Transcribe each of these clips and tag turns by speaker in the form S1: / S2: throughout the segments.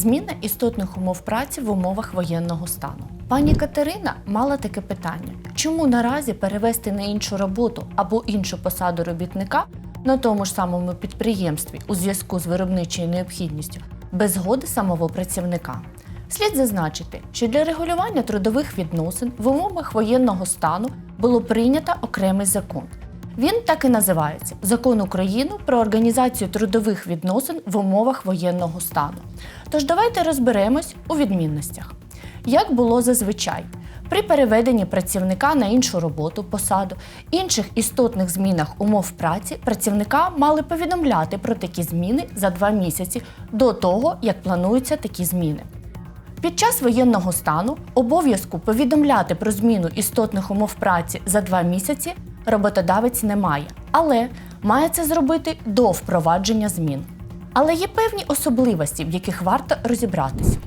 S1: Зміна істотних умов праці в умовах воєнного стану. Пані Катерина мала таке питання: чому наразі перевести на іншу роботу або іншу посаду робітника на тому ж самому підприємстві у зв'язку з виробничою необхідністю без згоди самого працівника? Слід зазначити, що для регулювання трудових відносин в умовах воєнного стану було прийнято окремий закон. Він так і називається Закон України про організацію трудових відносин в умовах воєнного стану. Тож давайте розберемось у відмінностях. Як було зазвичай, при переведенні працівника на іншу роботу, посаду, інших істотних змінах умов праці працівника мали повідомляти про такі зміни за два місяці до того, як плануються такі зміни. Під час воєнного стану обов'язку повідомляти про зміну істотних умов праці за два місяці роботодавець не має, але має це зробити до впровадження змін. Але є певні особливості, в яких варто розібратися.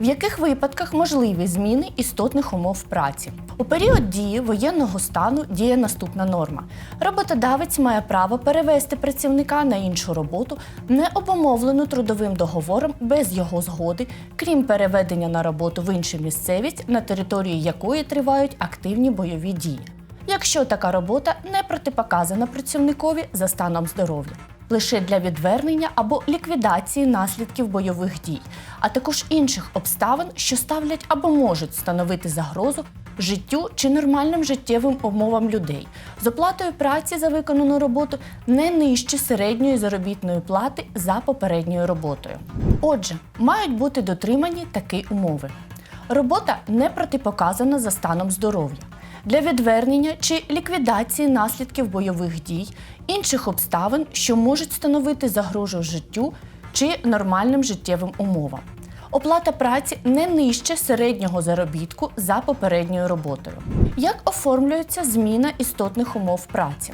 S1: В яких випадках можливі зміни істотних умов праці? У період дії воєнного стану діє наступна норма: роботодавець має право перевести працівника на іншу роботу, не обумовлену трудовим договором без його згоди, крім переведення на роботу в іншу місцевість, на території якої тривають активні бойові дії. Якщо така робота не протипоказана працівникові за станом здоров'я лише для відвернення або ліквідації наслідків бойових дій, а також інших обставин, що ставлять або можуть становити загрозу життю чи нормальним життєвим умовам людей з оплатою праці за виконану роботу не нижче середньої заробітної плати за попередньою роботою. Отже, мають бути дотримані такі умови. Робота не протипоказана за станом здоров'я для відвернення чи ліквідації наслідків бойових дій, інших обставин, що можуть становити загрозу життю чи нормальним життєвим умовам. Оплата праці не нижче середнього заробітку за попередньою роботою. Як оформлюється зміна істотних умов праці?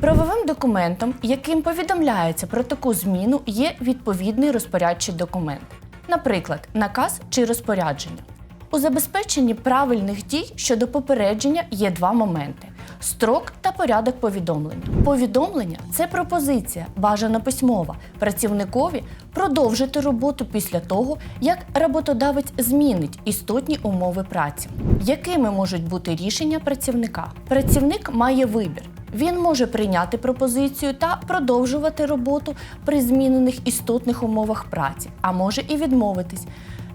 S1: Правовим документом, яким повідомляється про таку зміну, є відповідний розпорядчий документ, наприклад, наказ чи розпорядження. У забезпеченні правильних дій щодо попередження є два моменти: строк та порядок повідомлення. Повідомлення це пропозиція, бажана письмова, працівникові продовжити роботу після того, як роботодавець змінить істотні умови праці. Якими можуть бути рішення працівника? Працівник має вибір. Він може прийняти пропозицію та продовжувати роботу при змінених істотних умовах праці, а може і відмовитись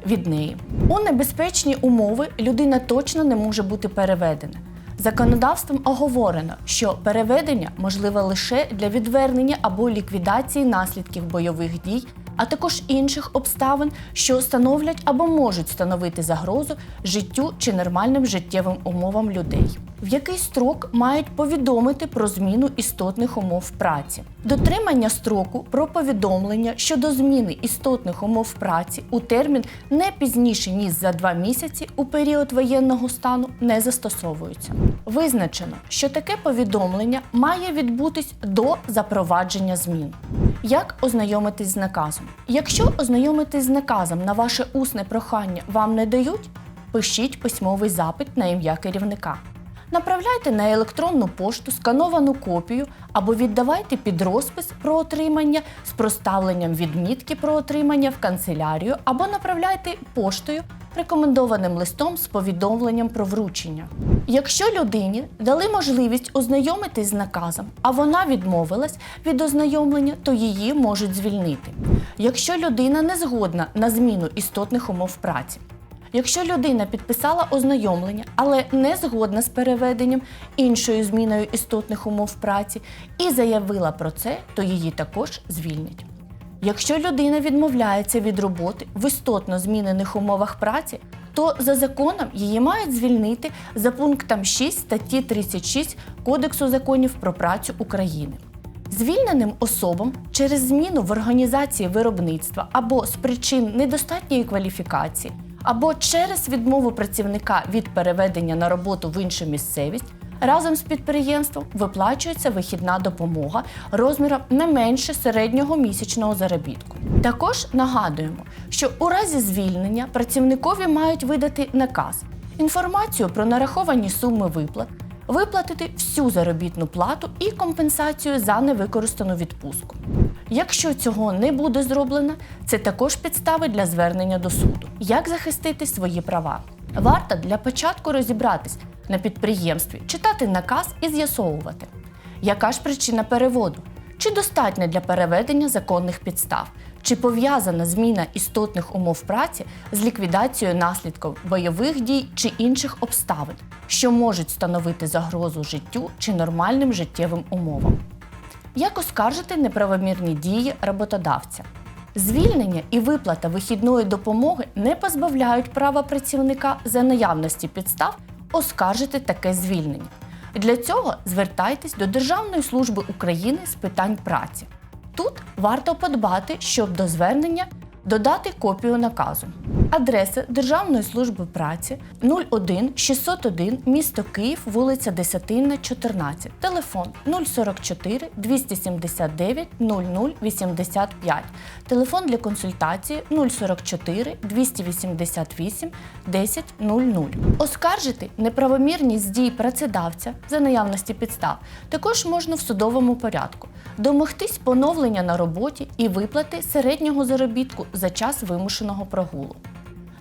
S1: від неї. У небезпечні умови людина точно не може бути переведена. Законодавством оговорено, що переведення можливе лише для відвернення або ліквідації наслідків бойових дій, а також інших обставин, що становлять або можуть становити загрозу життю чи нормальним життєвим умовам людей. В який строк мають повідомити про зміну істотних умов праці. Дотримання строку про повідомлення щодо зміни істотних умов праці у термін не пізніше ніж за два місяці у період воєнного стану не застосовується. Визначено, що таке повідомлення має відбутись до запровадження змін. Як ознайомитись з наказом? Якщо ознайомитись з наказом на ваше усне прохання вам не дають, пишіть письмовий запит на ім'я керівника. Направляйте на електронну пошту скановану копію або віддавайте під розпис про отримання з проставленням відмітки про отримання в канцелярію, або направляйте поштою рекомендованим листом з повідомленням про вручення. Якщо людині дали можливість ознайомитись з наказом, а вона відмовилась від ознайомлення, то її можуть звільнити. Якщо людина не згодна на зміну істотних умов праці. Якщо людина підписала ознайомлення, але не згодна з переведенням іншою зміною істотних умов праці і заявила про це, то її також звільнять. Якщо людина відмовляється від роботи в істотно змінених умовах праці, то за законом її мають звільнити за пунктом 6 статті 36 Кодексу законів про працю України. Звільненим особам через зміну в організації виробництва або з причин недостатньої кваліфікації, або через відмову працівника від переведення на роботу в іншу місцевість. Разом з підприємством виплачується вихідна допомога розміром не менше середнього місячного заробітку. Також нагадуємо, що у разі звільнення працівникові мають видати наказ, інформацію про нараховані суми виплат, виплатити всю заробітну плату і компенсацію за невикористану відпустку. Якщо цього не буде зроблено, це також підстави для звернення до суду. Як захистити свої права? Варто для початку розібратись на підприємстві, читати наказ і з'ясовувати, яка ж причина переводу, чи достатня для переведення законних підстав, чи пов'язана зміна істотних умов праці з ліквідацією наслідків бойових дій чи інших обставин, що можуть становити загрозу життю чи нормальним життєвим умовам. Як оскаржити неправомірні дії роботодавця? Звільнення і виплата вихідної допомоги не позбавляють права працівника за наявності підстав оскаржити таке звільнення. Для цього звертайтесь до Державної служби України з питань праці. Тут варто подбати, щоб до звернення додати копію наказу. Адреса Державної служби праці 01 601 місто Київ, вулиця Десятинна, 14. Телефон 044 279 0085. Телефон для консультації 044 288 1000. Оскаржити неправомірність дій працедавця за наявності підстав також можна в судовому порядку. Домогтись поновлення на роботі і виплати середнього заробітку за час вимушеного прогулу.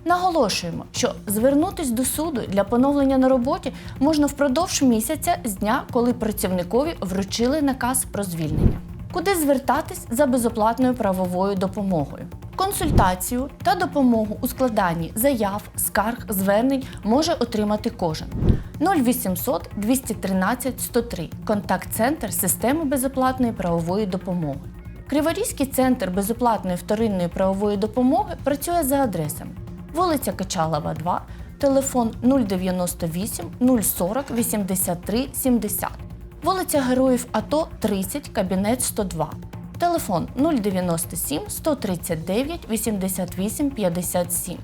S1: Наголошуємо, що звернутись до суду для поновлення на роботі можна впродовж місяця з дня, коли працівникові вручили наказ про звільнення. Куди звертатись за безоплатною правовою допомогою? Консультацію та допомогу у складанні заяв, скарг, звернень може отримати кожен. 0800 213 103 контакт-центр системи безоплатної правової допомоги. Криворізький центр безоплатної вторинної правової допомоги працює за адресами вулиця Качалова, 2, телефон 098 040 83 70, вулиця Героїв АТО 30, кабінет 102, телефон 097 139 88 57.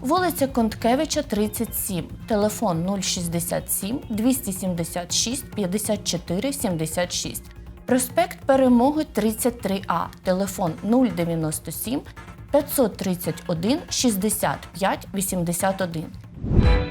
S1: Вулиця Конткевича, 37, телефон 067 276 54 76. Проспект Перемоги 33А, телефон 097 531 65 81.